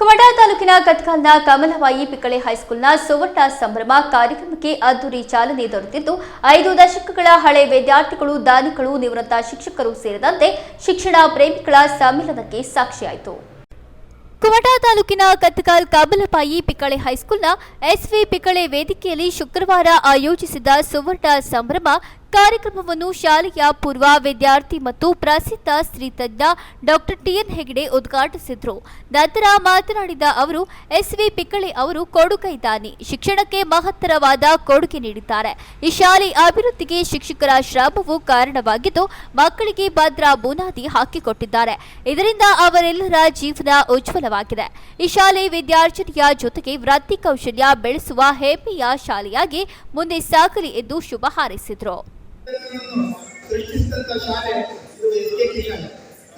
ಕುಮಟಾ ತಾಲೂಕಿನ ಕತ್ಕಾಲ್ನ ಕಮಲವಾಯಿ ಪಿಕ್ಕಳೆ ಹೈಸ್ಕೂಲ್ನ ಸುವರ್ಣ ಸಂಭ್ರಮ ಕಾರ್ಯಕ್ರಮಕ್ಕೆ ಅದ್ದೂರಿ ಚಾಲನೆ ದೊರೆತಿದ್ದು, ಐದು ದಶಕಗಳ ಹಳೆ ವಿದ್ಯಾರ್ಥಿಗಳು, ದಾನಿಗಳು, ನಿವೃತ್ತ ಶಿಕ್ಷಕರು ಸೇರಿದಂತೆ ಶಿಕ್ಷಣ ಪ್ರೇಮಿಗಳ ಸಮ್ಮೇಳನಕ್ಕೆ ಸಾಕ್ಷಿಯಾಯಿತು. ಕುಮಟಾ ತಾಲೂಕಿನ ಕತ್ಕಾಲ್ ಕಮಲಪಾಯಿ ಪಿಕ್ಕಳೆ ಹೈಸ್ಕೂಲ್ನ ಎಸ್ವಿ ಪಿಕ್ಕಳೆ ವೇದಿಕೆಯಲ್ಲಿ ಶುಕ್ರವಾರ ಆಯೋಜಿಸಿದ ಸುವರ್ಣ ಸಂಭ್ರಮ ಕಾರ್ಯಕ್ರಮವನ್ನು ಶಾಲೆಯ ಪೂರ್ವ ವಿದ್ಯಾರ್ಥಿ ಮತ್ತು ಪ್ರಸಿದ್ಧ ಸ್ತ್ರೀತಜ್ಞ ಡಾಕ್ಟರ್ ಟಿಎನ್ ಹೆಗಡೆ ಉದ್ಘಾಟಿಸಿದರು. ನಂತರ ಮಾತನಾಡಿದ ಅವರು, ಎಸ್ವಿ ಪಿಕ್ಕಳೆ ಅವರು ಕೊಡುಗೈ ದಾನಿ ಶಿಕ್ಷಣಕ್ಕೆ ಮಹತ್ತರವಾದ ಕೊಡುಗೆ ನೀಡಿದ್ದಾರೆ. ಈ ಶಾಲೆ ಅಭಿವೃದ್ಧಿಗೆ ಶಿಕ್ಷಕರ ಶ್ರಮವು ಕಾರಣವಾಗಿದ್ದು, ಮಕ್ಕಳಿಗೆ ಭದ್ರ ಬುನಾದಿ ಹಾಕಿಕೊಟ್ಟಿದ್ದಾರೆ. ಇದರಿಂದ ಅವರೆಲ್ಲರ ಜೀವನ ಉಜ್ವಲವಾಗಿದೆ. ಈ ಶಾಲೆ ವಿದ್ಯಾರ್ಜನೆಯ ಜೊತೆಗೆ ವೃತ್ತಿ ಕೌಶಲ್ಯ ಬೆಳೆಸುವ ಹೆಮ್ಮೆಯ ಶಾಲೆಯಾಗಿ ಮುಂದೆ ಸಾಗಲಿ ಎಂದು ಶುಭ ಹಾರೈಸಿದರು. ಸೃಷ್ಟಿಸಿದಂತ ಶಾಲೆ ಇದು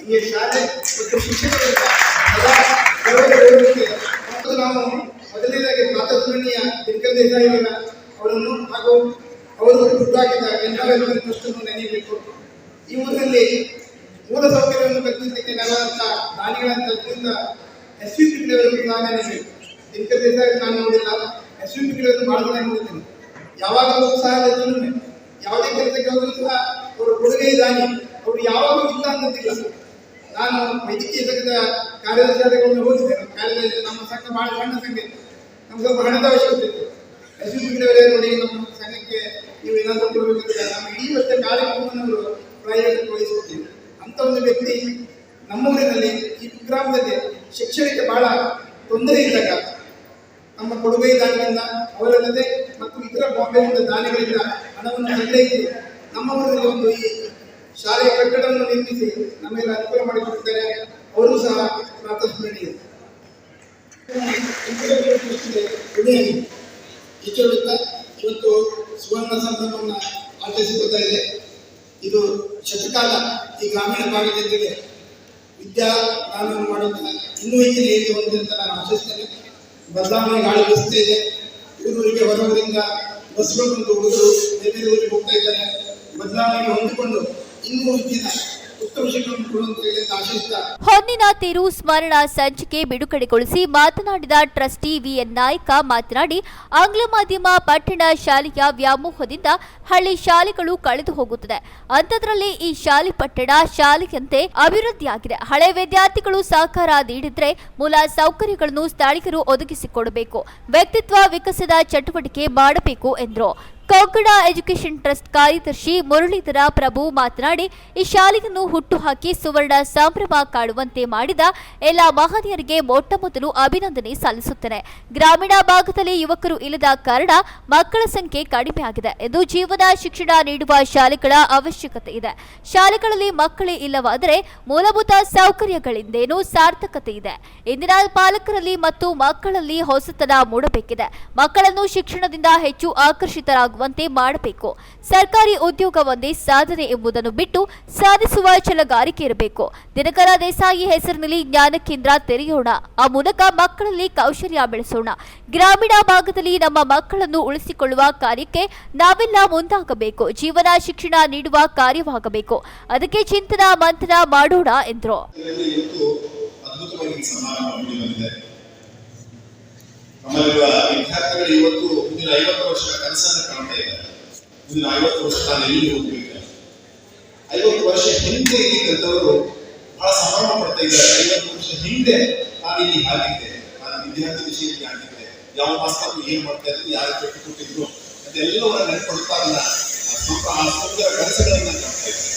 ಈ ಶಾಲೆ ಮತ್ತು ಶಿಕ್ಷಕರಿಂದ ಸದಾ ಮತ್ತು ನಾವು ಮೊದಲನೇದಾಗಿ ಪ್ರಾತಸ್ಮರಣೀಯ ತಿರ್ಕಲ್ ದೇಸಾಯಿ ಅವರ ಅವರನ್ನು ಹಾಗೂ ಅವರು ಹುಟ್ಟಾಕಿದ ಕೆನರಾ ವೆಲ್ಫೇರ್ ಟ್ರಸ್ಟ್ ನೆನೆಯಬೇಕು. ಈ ಊರಿನಲ್ಲಿ ಮೂಲ ಸೌಕರ್ಯವನ್ನು ಕಲ್ಪಿಸಲಿಕ್ಕೆ ನೆರವಾದಂತ ದಾನಿಗಳಂತ ಇದರಿಂದ ಎಸ್ ವಿ ಪಿ ಅವರನ್ನು ಸಹ ನೆನೆಯಬೇಕು. ತಿರ್ಕಲ್ ದೇಸಾಯಿ ನಾನು ನೋಡಿಲ್ಲ. ಎಸ್ ವಿ ಪಿ ಅವರನ್ನು ಬಹಳ ಜನ ಯಾವಾಗಲೂ ಸಹ ಯಾವುದೇ ಕೆಲಸಕ್ಕೆ ಹೋದರೂ ಸಹ ಅವರು ಕೊಡುಗೆ ಇದ್ದಾನೆ ಅವರು ಯಾವಾಗಲೂ ಇಲ್ಲ ಅನ್ನೋದಿಲ್ಲ ನಾನು ವೈದ್ಯಕೀಯ ಸಂಘದ ಕಾರ್ಯದರ್ಶಿಗಳನ್ನು ನಮ್ಮ ಕಾರ್ಯದರ್ಶಿ ನಮ್ಮ ಸಂಘ ಬಹಳ ಸಣ್ಣ ಸಂಘ ನಮ್ಗೆ ಸ್ವಲ್ಪ ಹಣದ ಅವಶ್ಯಕತೆ ಇತ್ತು. ಎಸ್ ವಿ ನೋಡಿ, ನಮ್ಮ ಸಂಘಕ್ಕೆ ನೀವು ಏನಾದರೂ ಕೊಡಬೇಕಂತ ನಮ್ಮ ಇಡೀ ವರ್ಷ ಕಾರ್ಯಕ್ರಮವನ್ನು ಅವರು ಪ್ರಾಯೋಗಿಕ ವಹಿಸುತ್ತೀವಿ ಅಂತ ಒಂದು ವ್ಯಕ್ತಿ ನಮ್ಮೂರಿನಲ್ಲಿ ಈ ಗ್ರಾಮದಲ್ಲಿ ಶಿಕ್ಷಣಕ್ಕೆ ಬಹಳ ತೊಂದರೆ ಇದ್ದಾಗ ನಮ್ಮ ಕೊಡುಗೆ ದಾನಿಗಳಿಂದ ಅವರಲ್ಲದೆ ಮತ್ತು ಇತರ ಬಾಂಬೆಯಿಂದ ದಾನಿಗಳಿಂದ ಹಣವನ್ನು ಸಂಗ್ರಹಿಸಿ ನಮ್ಮ ಊರಲ್ಲಿ ಒಂದು ಈ ಶಾಲೆಯ ಕಟ್ಟಡವನ್ನು ನಿರ್ಮಿಸಿ ನಮ್ಮೆಲ್ಲ ಅನುಕೂಲ ಮಾಡಿಕೊಟ್ಟಿದ್ದಾರೆ. ಅವರು ಸಹ ಹೇಳುತ್ತಾ ಇವತ್ತು ಸುವರ್ಣ ಸಂಭ್ರಮವನ್ನು ಆಚರಿಸಿಕೊಳ್ತಾ ಇದೆ. ಇದು ಶತಕಾಲ ಈ ಗ್ರಾಮೀಣ ಭಾಗದಲ್ಲಿ ವಿದ್ಯಾ ವಿದ್ಯಾದಾನವನ್ನು ಮಾಡುವಂತಹ ಇನ್ನೂ ಹೆಚ್ಚಿನ ಹೇಗೆ ಹೊಂದಿದೆ ಅಂತ ನಾನು ಆಚರಿಸ್ತೇನೆ ಬದಲಾವಣೆ ಗಾಳಿ ಬೀಸ್ತಾ ಇದೆ. ಊರೂರಿಗೆ ಹೊರಗೂರಿಂದ ಊರಿಗೆ ಹೋಗ್ತಾ ಇದ್ದಾರೆ? ಬದಲಾವಣೆಗೆ ಹೊಂದಿಕೊಂಡು ಇನ್ನೂ ಹೆಚ್ಚಿನ ಹೊನ್ನಿನ ತಿರು ಸ್ಮರಣ ಸಂಚಿಕೆ ಬಿಡುಗಡೆಗೊಳಿಸಿ ಮಾತನಾಡಿದ ಟ್ರಸ್ಟಿ ವಿಎನ್ ನಾಯ್ಕ ಮಾತನಾಡಿ, ಆಂಗ್ಲ ಮಾಧ್ಯಮ ಪಟ್ಟಣ ಶಾಲೆಯ ವ್ಯಾಮೋಹದಿಂದ ಹಳ್ಳಿ ಶಾಲೆಗಳು ಕಳೆದು ಹೋಗುತ್ತದೆ. ಅಂಥದ್ರಲ್ಲಿ ಈ ಶಾಲೆ ಪಟ್ಟಣ ಶಾಲೆಯಂತೆ ಅಭಿವೃದ್ಧಿಯಾಗಿದೆ. ಹಳೆ ವಿದ್ಯಾರ್ಥಿಗಳು ಸಹಕಾರ ನೀಡಿದ್ರೆ ಮೂಲ ಸೌಕರ್ಯಗಳನ್ನು ಸ್ಥಳೀಯರು ಒದಗಿಸಿಕೊಡಬೇಕು. ವ್ಯಕ್ತಿತ್ವ ವಿಕಸದ ಚಟುವಟಿಕೆ ಮಾಡಬೇಕು ಎಂದರು. ಕೊಂಕಣ ಎಜುಕೇಷನ್ ಟ್ರಸ್ಟ್ ಕಾರ್ಯದರ್ಶಿ ಮುರಳೀಧರ ಪ್ರಭು ಮಾತನಾಡಿ, ಈ ಶಾಲೆಯನ್ನು ಹುಟ್ಟುಹಾಕಿ ಸುವರ್ಣ ಸಂಭ್ರಮ ಕಾಡುವಂತೆ ಮಾಡಿದ ಎಲ್ಲ ಮಹನೀಯರಿಗೆ ಮೊಟ್ಟ ಮೊದಲು ಅಭಿನಂದನೆ ಸಲ್ಲಿಸುತ್ತೇನೆ. ಗ್ರಾಮೀಣ ಭಾಗದಲ್ಲಿ ಯುವಕರು ಇಲ್ಲದ ಕಾರಣ ಮಕ್ಕಳ ಸಂಖ್ಯೆ ಕಡಿಮೆ ಆಗಿದೆ ಎಂದು ಜೀವನ ಶಿಕ್ಷಣ ನೀಡುವ ಶಾಲೆಗಳ ಅವಶ್ಯಕತೆ ಇದೆ. ಶಾಲೆಗಳಲ್ಲಿ ಮಕ್ಕಳೇ ಇಲ್ಲವಾದರೆ ಮೂಲಭೂತ ಸೌಕರ್ಯಗಳಿಂದೇನು ಸಾರ್ಥಕತೆ ಇದೆ. ಇಂದಿನ ಪಾಲಕರಲ್ಲಿ ಮತ್ತು ಮಕ್ಕಳಲ್ಲಿ ಹೊಸತನ ಮೂಡಬೇಕಿದೆ. ಮಕ್ಕಳನ್ನು ಶಿಕ್ಷಣದಿಂದ ಹೆಚ್ಚು ಆಕರ್ಷಿತರಾಗುವಂತೆ ಮಾಡಬೇಕು. ಸರ್ಕಾರಿ ಉದ್ಯೋಗ ಒಂದೇ ಸಾಧನೆ ಎಂಬುದನ್ನು ಬಿಟ್ಟು ಸಾಧಿಸುವ ಛಲಗಾರಿಕೆ ಇರಬೇಕು. ದಿನಕರ ದೇಸಾಯಿ ಹೆಸರಿನಲ್ಲಿ ಜ್ಞಾನ ಕೇಂದ್ರ ತೆರೆಯೋಣ. ಆ ಮೂಲಕ ಮಕ್ಕಳಲ್ಲಿ ಕೌಶಲ್ಯ ಬೆಳೆಸೋಣ. ಗ್ರಾಮೀಣ ಭಾಗದಲ್ಲಿ ನಮ್ಮ ಮಕ್ಕಳನ್ನು ಉಳಿಸಿಕೊಳ್ಳುವ ಕಾರ್ಯಕ್ಕೆ ನಾವೆಲ್ಲ ಮುಂದಾಗಬೇಕು. ಜೀವನ, ಶಿಕ್ಷಣ ನೀಡುವ ಕಾರ್ಯವಾಗಬೇಕು. ಅದಕ್ಕೆ ಚಿಂತನ, ಮಂಥನ ಮಾಡೋಣ ಎಂದರು ಇದರಲ್ಲಿ ಇವತ್ತು ಅದ್ಭುತವಾಗಿ ಈ ಸಮಾರಂಭ ಮೂಡಿ ಬಂದಿದೆ ನಮ್ಮಲ್ಲಿರುವ ವಿದ್ಯಾರ್ಥಿಗಳು ಇವತ್ತು ಮುಂದಿನ ಐವತ್ತು ವರ್ಷದ ಕನಸನ್ನು ಕಾಣ್ತಾ ಇದ್ದಾರೆ. ಮುಂದಿನ ಐವತ್ತು ವರ್ಷ ನಾನು ಎಲ್ಲಿ ಹೋಗ್ಬೇಕು? ಐವತ್ತು ವರ್ಷ ಹಿಂದೆ ಇದ್ದಂಥವರು ಬಹಳ ಸಂಭ್ರಮ ಪಡ್ತಾ ಇದ್ದಾರೆ. ಐವತ್ತು ವರ್ಷ ಹಿಂದೆ ನಾನು ಇಲ್ಲಿ ಹಾಕಿದ್ದೆ ನಾನು ವಿದ್ಯಾರ್ಥಿ ವಿಷಯಕ್ಕೆ ಆಗಿದ್ದೆ ಯಾವ ಮಾಸ್ತರು ಏನ್ ಮಾಡ್ತಾ ಇದ್ರು ಯಾರು ಪೆಟ್ಟು ಕೊಟ್ಟಿದ್ರು, ಅದೆಲ್ಲವನ್ನ ನೆನಪಡ್ತಾರಲ್ಲ ಆ ಸ್ವಲ್ಪ ಆ ಸುಂದರ ಕನಸುಗಳನ್ನ ಕಾಣ್ತಾ ಇದ್ದಾರೆ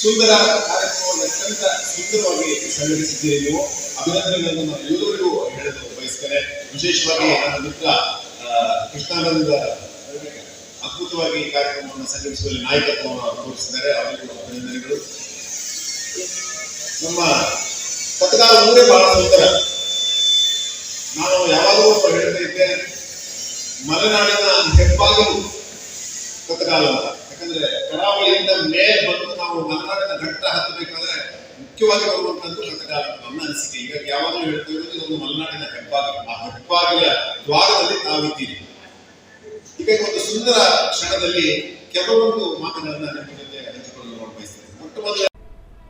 ಸುಂದರ ಕಾರ್ಯಕ್ರಮವನ್ನು ಅತ್ಯಂತ ಸುಂದರವಾಗಿ ಸಂಘಟಿಸಿದ್ದೇವೆ ಅಭಿನಂದನೆಗಳನ್ನು ನಾವು ಎಲ್ಲರಿಗೂ ಹೇಳಲು ಬಯಸ್ತೇನೆ ವಿಶೇಷವಾಗಿ ನನ್ನ ಮಿತ್ರ ಕೃಷ್ಣಾನಂದ ಅದ್ಭುತವಾಗಿ ಈ ಕಾರ್ಯಕ್ರಮವನ್ನು ಸಂಘಟಿಸುವಲ್ಲಿ ನಾಯಕತ್ವವನ್ನು ತೋರಿಸಿದ್ದಾರೆ ಅವರಿಗೂ ಅಭಿನಂದನೆಗಳು. ನಮ್ಮ ಪತ್ರಕಾರ ಊರೇ ಬಹಳ ಸುಂದರ. ನಾನು ಯಾವಾಗಲೂ ಹೇಳ್ತಾ ಇದ್ದೆ, ಮಲೆನಾಡಿನ ಹೆಬ್ಬಾಗಲು ಪತ್ರಕಾಲ ಯಾಕಂದ್ರೆ ಕರಾವಳಿಯಿಂದ ಮೇಲೆ ಬಂದು ನಾವು ಮಲೆನಾಡಿನ ಘಟ್ಟ ಹತ್ತಬೇಕಾದ್ರೆ ಮುಖ್ಯವಾಗಿ ಬರುವಂತದ್ದು ಅಂತ ನನ್ನ ಅನಿಸಿಕೆ. ಈಗ ಯಾವಾಗಲೂ ಹೇಳ್ತಾ ಇರೋದು ಇದೊಂದು ಮಲೆನಾಡಿನ ಹೆಬ್ಬಾಗ ಆ ಹೆಬ್ಬಾಗಿಲ ದ್ವಾರದಲ್ಲಿ ತಾವಿದ್ದೀರಿ ಈಗ ಒಂದು ಸುಂದರ ಕ್ಷಣದಲ್ಲಿ ಕೆಲವೊಂದು ಮಾತುಗಳನ್ನ ನಿಮ್ಮ ಜೊತೆ ಹಂಚಿಕೊಳ್ಳಲು ಬಯಸ್ತೇನೆ ಮೊಟ್ಟ ಮೊದಲ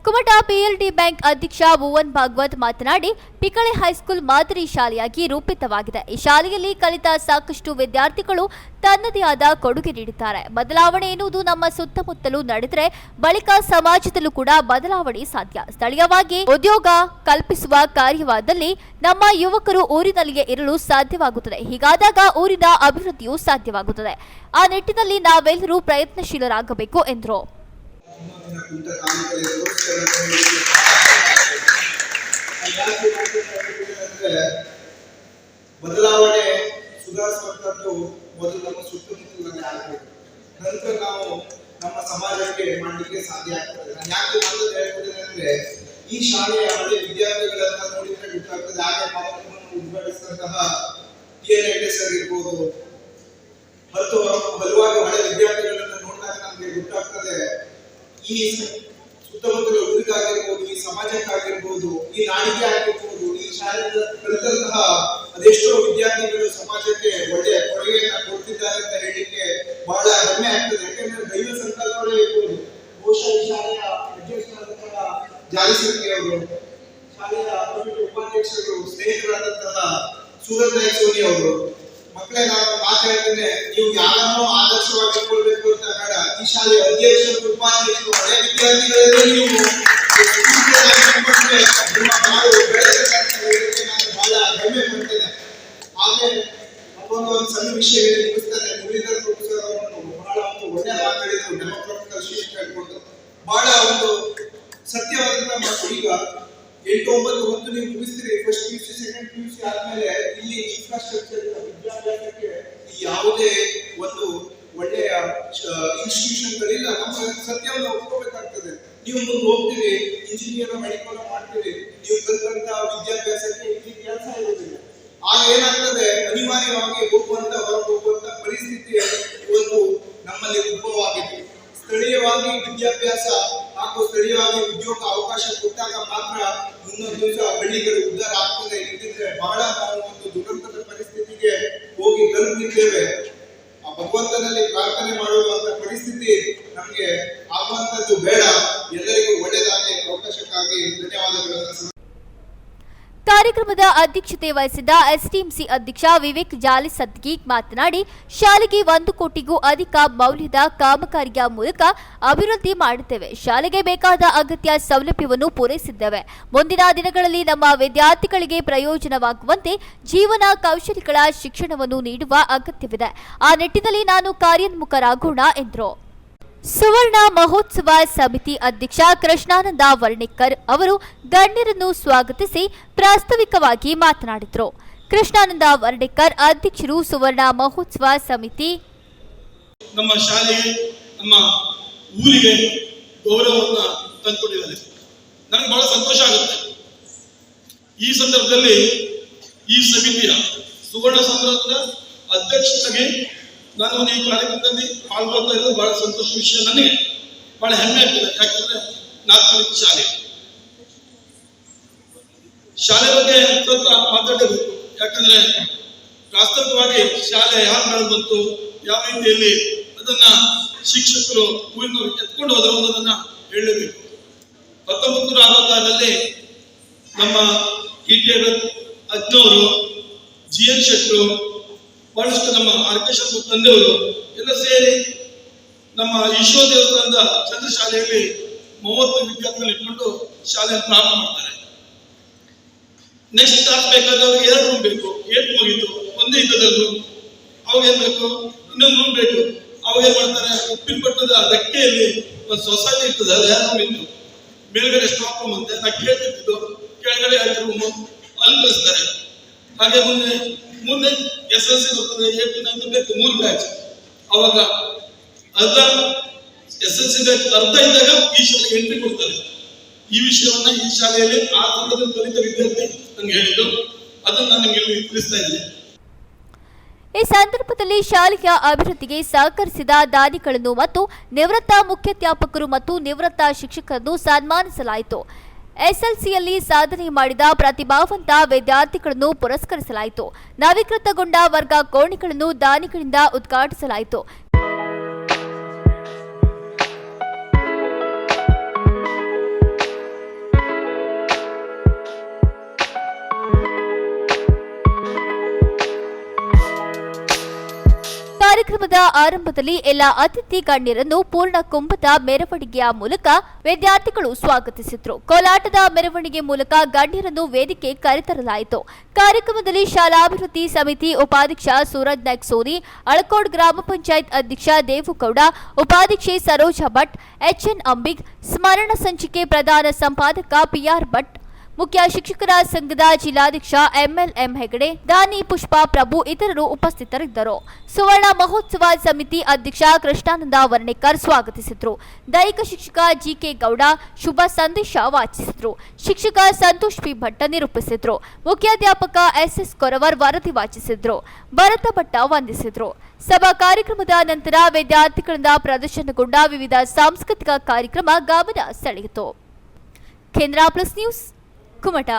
ಕುಮಟಾ ಪಿಎಲ್ಡಿ ಬ್ಯಾಂಕ್ ಅಧ್ಯಕ್ಷ ಭುವನ್ ಭಾಗವತ್ ಮಾತನಾಡಿ, ಪಿಕಳೆ ಹೈಸ್ಕೂಲ್ ಮಾದರಿ ಶಾಲೆಯಾಗಿ ರೂಪಿತವಾಗಿದೆ. ಈ ಶಾಲೆಯಲ್ಲಿ ಕಲಿತ ಸಾಕಷ್ಟು ವಿದ್ಯಾರ್ಥಿಗಳು ತನ್ನದೇ ಆದ ಕೊಡುಗೆ ನೀಡಿದ್ದಾರೆ. ಬದಲಾವಣೆ ಎನ್ನುವುದು ನಮ್ಮ ಸುತ್ತಮುತ್ತಲೂ ನಡೆದರೆ, ಬಳಿಕ ಸಮಾಜದಲ್ಲೂ ಕೂಡ ಬದಲಾವಣೆ ಸಾಧ್ಯ. ಸ್ಥಳೀಯವಾಗಿ ಉದ್ಯೋಗ ಕಲ್ಪಿಸುವ ಕಾರ್ಯವಾದಲ್ಲಿ ನಮ್ಮ ಯುವಕರು ಊರಿನಲ್ಲಿಯೇ ಇರಲು ಸಾಧ್ಯವಾಗುತ್ತದೆ. ಹೀಗಾದಾಗ ಊರಿನ ಅಭಿವೃದ್ಧಿಯೂ ಸಾಧ್ಯವಾಗುತ್ತದೆ. ಆ ನಿಟ್ಟಿನಲ್ಲಿ ನಾವೆಲ್ಲರೂ ಪ್ರಯತ್ನಶೀಲರಾಗಬೇಕು ಎಂದರು. ಹೇಳಿ ಅದು ಅಂದ್ರೆ ಬದಲಾವಣೆ ಸುಧಾರಿಸುವಂಥದ್ದು ಮೊದಲು ನಮ್ಮ ಸುತ್ತಮುತ್ತಲಲ್ಲಿ ಆಗಬೇಕು ನಂತರ ನಾವು ನಮ್ಮ ಸಮಾಜಕ್ಕೆ ಮಾಡಲಿಕ್ಕೆ ಸಾಧ್ಯ ಆಗ್ತದೆ. ನಾನು ಯಾಕೆ ಮೊದಲು ಹೇಳ್ಕೊಡ್ತೇನೆ ಅಂದ್ರೆ, ಈ ಶಾಲೆಯ ಹಳೆ ವಿದ್ಯಾರ್ಥಿಗಳನ್ನ ನೋಡಿದ್ರೆ ಗೊತ್ತಾಗ್ತದೆ. ಆಗ ಕಾರ್ಯಕ್ರಮವನ್ನು ಉದ್ಘಾಟಿಸಿದಂತಹ ಟಿ ಎನ್ ಮತ್ತು ಹಲವಾರು ಹಳೆ ವಿದ್ಯಾರ್ಥಿಗಳನ್ನ ನೋಡಿದಾಗ ನಮಗೆ ಗೊತ್ತಾಗ್ತದೆ ಈ ಸುತ್ತಮುತ್ತಲ ಊರಿಗಾಗಿರ್ಬೋದು, ಈ ಸಮಾಜಕ್ಕಾಗಿರ್ಬೋದು, ಈ ನಾಡಿಗೆ ಆಗಿರ್ಬೋದು, ಈ ಶಾಲೆಯಿಂದ ಕಲಿತಂತಹ ಅದೆಷ್ಟೋ ವಿದ್ಯಾರ್ಥಿಗಳು ಸಮಾಜಕ್ಕೆ ಒಳ್ಳೆಯ ಕೊಡುಗೆಯನ್ನ ಕೊಡ್ತಿದ್ದಾರೆ ಅಂತ ಹೇಳಲಿಕ್ಕೆ ಬಹಳ ಹೆಮ್ಮೆ ಆಗ್ತದೆ. ಯಾಕೆಂದ್ರೆ ದೈವ ಸಂಕಲ್ಪವೇ ಇರ್ಬೋದು. ಬಹುಶಃ ಈ ಶಾಲೆಯ ಅಧ್ಯಕ್ಷರಾದಂತಹ ಜಾಲಿಸಂಖ್ಯೆ ಅವರು, ಶಾಲೆಯ ಉಪಾಧ್ಯಕ್ಷರು, ಸ್ನೇಹಿತರಾದಂತಹ ಸೂರಜ್ ನಾಯಕ್ ಸೋನಿ ಅವರು ಮಕ್ಕಳೇ, ನಾನು ಮಾತು ನೀವು ಯಾರನ್ನೋ ಆದರ್ಶವಾಗಿ ಇಟ್ಕೊಳ್ಬೇಕು ಅಂತ ಬೇಡ. ಈ ಶಾಲೆಯ ಅಧ್ಯಕ್ಷರು ಉಪಾಧ್ಯಕ್ಷರು ಹಳೆ ವಿದ್ಯಾರ್ಥಿಗಳಲ್ಲಿ ನೀವು ನಿಮ್ಮ ಬಾಳು ಬೆಳೆಸಬೇಕಂತ ಹೇಳಲಿಕ್ಕೆ ನಾನು ಬಹಳ ಹೆಮ್ಮೆ ಒಂದು ವಿಷಯ ಹೇಳಿ ಪ್ರೊಫೆಸರ್ ಅವರನ್ನು ಬಹಳ ಒಂದು ಒಳ್ಳೆ ಮಾತಾಡಿದ್ರು ಡೆಮೋಕ್ರಾಟಿಕ್ ಹೇಳ್ಕೊಂಡು. ಬಹಳ ಒಂದು ಸತ್ಯವಾದಂತ ಮಾತು ಈಗ ಎಂಟು ಒಂಬತ್ತು ಹೊತ್ತು ನೀವು ಮುಗಿಸ್ತೀರಿ first P U second P U C ಆದ್ಮೇಲೆ ಇಲ್ಲಿ ಇನ್ಫ್ರಾಸ್ಟ್ರಕ್ಚರ್ ವಿದ್ಯಾಭ್ಯಾಸಕ್ಕೆ ಯಾವುದೇ ಒಂದು ಒಳ್ಳೆಯ ಇನ್ಸ್ಟಿಟ್ಯೂಷನ್ಗಳಿಲ್ಲ ನಮ್ಮ ಸತ್ಯವನ್ನು ಒಪ್ಕೋಬೇಕಾಗ್ತದೆ. ನೀವು ಮುಂದೆ ಹೋಗ್ತೀರಿ ಇಂಜಿನಿಯರ್ ಮೆಡಿಕಲ್ ಮಾಡ್ತೀರಿ, ನೀವು ಕಲ್ತಂತ ವಿದ್ಯಾಭ್ಯಾಸಕ್ಕೆ ಇಲ್ಲಿ ಕೆಲಸ ಇರೋದಿಲ್ಲ ಆಗ ಏನಾಗ್ತದೆ? ಅನಿವಾರ್ಯವಾಗಿ ಹೋಗುವಂತ, ಹೊರಗೆ ಪರಿಸ್ಥಿತಿ ಒಂದು ನಮ್ಮಲ್ಲಿ ಉದ್ಭವ ಸ್ಥಳೀಯವಾಗಿ ವಿದ್ಯಾಭ್ಯಾಸ ಹಾಗೂ ಸ್ಥಳೀಯವಾಗಿ ಉದ್ಯೋಗ ಅವಕಾಶ ಕೊಟ್ಟಾಗ ಮಾತ್ರ ಮುಂದೊಂದು ದಿವಸ ಹಳ್ಳಿಗಳು ಉದ್ದಾರ ಆಗ್ತದೆ ಇಲ್ಲದಿದ್ರೆ ಬಹಳ ನಾವು ಒಂದು ದುರಂತದ ಪರಿಸ್ಥಿತಿಗೆ ಹೋಗಿ ತಲುಪಿದ್ದೇವೆ ಆ ಭಗವಂತನಲ್ಲಿ ಪ್ರಾರ್ಥನೆ ಮಾಡುವಂತ ಪರಿಸ್ಥಿತಿ ನಮಗೆ ಆಗುವಂತದ್ದು ಬೇಡ ಎಲ್ಲರಿಗೂ ಒಳ್ಳೆಯದಾಗಿ ಅವಕಾಶಕ್ಕಾಗಿ ಧನ್ಯವಾದಗಳನ್ನು. ಕಾರ್ಯಕ್ರಮದ ಅಧ್ಯಕ್ಷತೆ ವಹಿಸಿದ್ದ ಎಸ್ಟಿಎಂಸಿ ಅಧ್ಯಕ್ಷ ವಿವೇಕ್ ಜಾಲಿ ಸದ್ಗಿ ಮಾತನಾಡಿ, ಶಾಲೆಗೆ ಒಂದು ಕೋಟಿಗೂ ಅಧಿಕ ಮೌಲ್ಯದ ಕಾಮಗಾರಿಯ ಮೂಲಕ ಅಭಿವೃದ್ಧಿ ಮಾಡುತ್ತೇವೆ. ಶಾಲೆಗೆ ಬೇಕಾದ ಅಗತ್ಯ ಸೌಲಭ್ಯವನ್ನು ಪೂರೈಸಿದ್ದೇವೆ. ಮುಂದಿನ ದಿನಗಳಲ್ಲಿ ನಮ್ಮ ವಿದ್ಯಾರ್ಥಿಗಳಿಗೆ ಪ್ರಯೋಜನವಾಗುವಂತೆ ಜೀವನ ಕೌಶಲ್ಯಗಳ ಶಿಕ್ಷಣವನ್ನು ನೀಡುವ ಅಗತ್ಯವಿದೆ. ಆ ನಿಟ್ಟಿನಲ್ಲಿ ನಾನು ಕಾರ್ಯೋನ್ಮುಖರಾಗೋಣ ಎಂದರು. ಸುವರ್ಣ ಮಹೋತ್ಸವ ಸಮಿತಿ ಅಧ್ಯಕ್ಷ ಕೃಷ್ಣಾನಂದ ವರ್ಣಿಕರ್ ಅವರು ಗಣ್ಯರನ್ನು ಸ್ವಾಗತಿಸಿ ಪ್ರಾಸ್ತಾವಿಕವಾಗಿ ಮಾತನಾಡಿದರು. ಕೃಷ್ಣಾನಂದ ವರ್ಣಿಕರ್ ಅಧ್ಯಕ್ಷರು ಸುವರ್ಣ ಮಹೋತ್ಸವ ಸಮಿತಿ. ನಮ್ಮ ಶಾಲೆಗೆ, ನಮ್ಮ ಊರಿಗೆ ಗೌರವವನ್ನು ತಂದುಕೊಟ್ಟಿದ್ದಾರೆ. ನನಗೆ ಬಹಳ ಸಂತೋಷ ಆಗುತ್ತೆ. ಈ ಸಂದರ್ಭದಲ್ಲಿ ಈ ಸಮಿತಿಯ ಸುವರ್ಣ ಸಂದರ್ಭದ ಅಧ್ಯಕ್ಷತೆಗೆ ನಾನು ಈ ಕಾರ್ಯಕ್ರಮದಲ್ಲಿ ಪಾಲ್ಗೊಳ್ತಾ ಇರೋದು ಬಹಳ ಸಂತೋಷ ವಿಷಯ ನನಗೆ. ಬಹಳ ಹೆಮ್ಮೆ ಆಗ್ತದೆ. ಯಾಕಂದ್ರೆ ನಾಲ್ಕು ಶಾಲೆ. ಶಾಲೆ ಬಗ್ಗೆ ಸ್ವಲ್ಪ ಮಾತಾಡಬೇಕು ಯಾಕಂದ್ರೆ ಪ್ರಾಸ್ತವಿಕವಾಗಿ ಶಾಲೆ ಯಾರು ಬೆಳೆದು ಯಾವ ರೀತಿಯಲ್ಲಿ ಅದನ್ನ ಶಿಕ್ಷಕರು ಊರಿನವರು ಎತ್ಕೊಂಡು ಹೋದ್ರು ಅನ್ನೋದನ್ನ ಹೇಳಬೇಕು ಹತ್ತೊಂಬತ್ತು ನೂರ ಅರವತ್ತಾರರಲ್ಲಿ ನಮ್ಮ ಟಿ ಟಿ ಅಜ್ನವರು ಜಿ ಎನ್ ಶೆಟ್ಟರು ಬಹಳಷ್ಟು ನಮ್ಮ ಆರ್ಕೇಶ್ವರ ತಂದೆಯವರು ಎಲ್ಲ ಸೇರಿ ನಮ್ಮ ಈಶ್ವರ ದೇವಸ್ಥಾನದ ಚಂದ್ರ ಶಾಲೆಯಲ್ಲಿ ಮೂವತ್ತು ವಿದ್ಯಾರ್ಥಿಗಳು ಇಟ್ಕೊಂಡು ಶಾಲೆಯನ್ನು ಪ್ರಾರಂಭ ಮಾಡ್ತಾರೆ. ನೆಕ್ಸ್ಟ್ ಕ್ಲಾಸ್ ಬೇಕಾದವ್ರಿಗೆ ಎರಡು ರೂಮ್ ಬೇಕು. ಏಟ್ ಮುಗೀತು, ಒಂದೇ ಇದ್ದದಲ್ಲಿ ರೂಮ್ ಅವಾಗ ಏನ್ ಬೇಕು? ಇನ್ನೊಂದು ರೂಮ್ ಬೇಕು. ಅವಾಗ ಏನ್ ಮಾಡ್ತಾರೆ? ಉಪ್ಪಿನ ಪಟ್ಟಣದ ಧಕ್ಕೆಯಲ್ಲಿ ಒಂದು ಸೊಸೈಟಿ ಇರ್ತದೆ, ಅದು ಎರಡು ರೂಮ್ ಇತ್ತು. ಮೇಲ್ಗಡೆ ಸ್ಟಾಪ್ ರೂಮ್ ಅಂತೆ, ನಾ ಕೆಳಗಡೆ ಎರಡು ರೂಮ್ ಅಲ್ಲಿ ಕಳಿಸ್ತಾರೆ. ಹಾಗೆ ಮುಂದೆ ಮುಂದೆ ಎಸ್ ಎಲ್ ಸಿ ಬರ್ತದೆ ನೈನ್ ಬೇಕು, ಮೂರು ಬ್ಯಾಚ್ ಅವಾಗ ಅರ್ಧ ಎಸ್ ಎಲ್ ಸಿ ಬ್ಯಾಚ್ ಅರ್ಧ ಇದ್ದಾಗ ಈ ಶಾಲೆಗೆ ಎಂಟ್ರಿ ಕೊಡ್ತಾರೆ. ಈ ವಿಷಯವನ್ನ ಈ ಶಾಲೆಯಲ್ಲಿ ಆ ಸಂದರ್ಭದಲ್ಲಿ ಕಲಿತ ವಿದ್ಯಾರ್ಥಿ ನನಗೆ ಹೇಳಿದ್ದು. ಅದನ್ನು ನಾನು ಇಲ್ಲಿ ತಿಳಿಸ್ತಾ ಇದ್ದೀನಿ. ಈ ಸಂದರ್ಭದಲ್ಲಿ ಶಾಲೆಯ ಅಭಿವೃದ್ಧಿಗೆ ಸಹಕರಿಸಿದ ದಾನಿಗಳನ್ನು ಮತ್ತು ನಿವೃತ್ತ ಮುಖ್ಯಾಧ್ಯಾಪಕರು ಮತ್ತು ನಿವೃತ್ತ ಶಿಕ್ಷಕರನ್ನು ಸನ್ಮಾನಿಸಲಾಯಿತು. ಎಸ್ಎಲ್ಸಿಯಲ್ಲಿ ಸಾಧನೆ ಮಾಡಿದ ಪ್ರತಿಭಾವಂತ ವಿದ್ಯಾರ್ಥಿಗಳನ್ನು ಪುರಸ್ಕರಿಸಲಾಯಿತು. ನವೀಕೃತಗೊಂಡ ವರ್ಗ ಕೋಣೆಗಳನ್ನು ದಾನಿಗಳಿಂದ ಉದ್ಘಾಟಿಸಲಾಯಿತು. ಕಾರ್ಯಕ್ರಮದ ಆರಂಭದಲ್ಲಿ ಎಲ್ಲ ಅತಿಥಿ ಗಣ್ಯರನ್ನು ಪೂರ್ಣ ಕುಂಭದ ಮೆರವಣಿಗೆಯ ಮೂಲಕ ವಿದ್ಯಾರ್ಥಿಗಳು ಸ್ವಾಗತಿಸಿದ್ರು. ಕೋಲಾಟದ ಮೆರವಣಿಗೆ ಮೂಲಕ ಗಣ್ಯರನ್ನು ವೇದಿಕೆ ಕರೆತರಲಾಯಿತು. ಕಾರ್ಯಕ್ರಮದಲ್ಲಿ ಶಾಲಾಭಿವೃದ್ಧಿ ಸಮಿತಿ ಉಪಾಧ್ಯಕ್ಷ ಸೂರಜ್ ನಾಯ್ಕ ಸೋನಿ ಅಳಕೋಡ್ ಗ್ರಾಮ ಪಂಚಾಯತ್ ಅಧ್ಯಕ್ಷ ದೇವುಗೌಡ, ಉಪಾಧ್ಯಕ್ಷೆ ಸರೋಜಾ ಭಟ್ ಎಚ್ಎನ್ ಅಂಬಿಗ್, ಸ್ಮರಣ ಸಂಚಿಕೆ ಪ್ರಧಾನ ಸಂಪಾದಕ ಪಿಆರ್ ಭಟ್ ಮುಖ್ಯ ಶಿಕ್ಷಕರ ಸಂಘದ ಜಿಲ್ಲಾಧ್ಯಕ್ಷ ಎಂಎಲ್ಎಂ ಹೆಗಡೆ, ದಾನಿ ಪುಷ್ಪಾ ಪ್ರಭು ಇತರರು ಉಪಸ್ಥಿತರಿದ್ದರು. ಸುವರ್ಣ ಮಹೋತ್ಸವ ಸಮಿತಿ ಅಧ್ಯಕ್ಷ ಕೃಷ್ಣಾನಂದ ವರ್ಣೇಕರ್ ಸ್ವಾಗತಿಸಿದರು. ದೈಹಿಕ ಶಿಕ್ಷಕ ಜಿಕೆ ಗೌಡ ಶುಭ ಸಂದೇಶ ವಾಚಿಸಿದ್ರು. ಶಿಕ್ಷಕ ಸಂತೋಷ್ ಪಿ ಭಟ್ಟ ನಿರೂಪಿಸಿದ್ರು. ಮುಖ್ಯಾಧ್ಯಾಪಕ ಎಸ್ ಕೊರವರ್ ವರದಿ ವಾಚಿಸಿದರು. ಭರತ ಭಟ್ಟ ವಂದಿಸಿದರು. ಸಭಾ ಕಾರ್ಯಕ್ರಮದ ನಂತರ ವಿದ್ಯಾರ್ಥಿಗಳಿಂದ ಪ್ರದರ್ಶನಗೊಂಡ ವಿವಿಧ ಸಾಂಸ್ಕೃತಿಕ ಕಾರ್ಯಕ್ರಮ ಗಮನ ಸೆಳೆಯಿತು. ಕೇಂದ್ರ ಪ್ಲಸ್ ನ್ಯೂಸ್ ಕುಮಟ